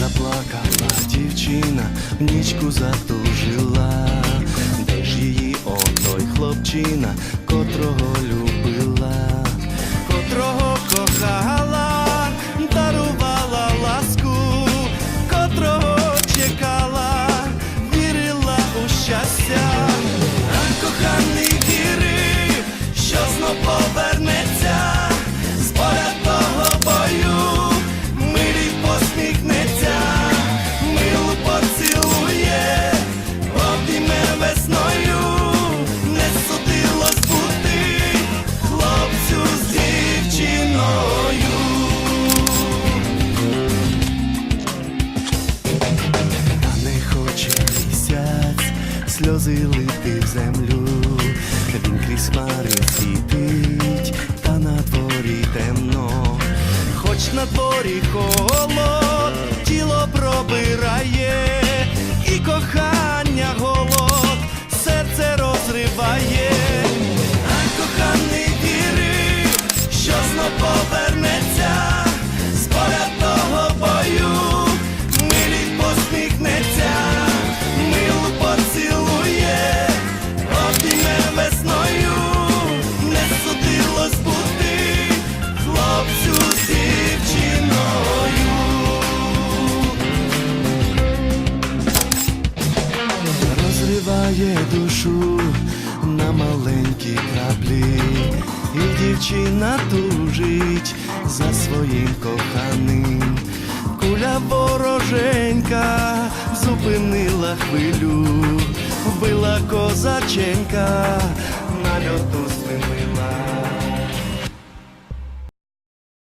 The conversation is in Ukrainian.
Заплакала дівчина, в нічку затужила, де ж її отой хлопчина, котрого любила, котрого кохала, сльози лити в землю, він крізь хмари світить, та на дворі темно, хоч на дворі холод, розриває душу на маленькі краплі, і дівчина тужить за своїм коханим. Куля вороженька зупинила хвилю, вбила козаченька на льоту спини.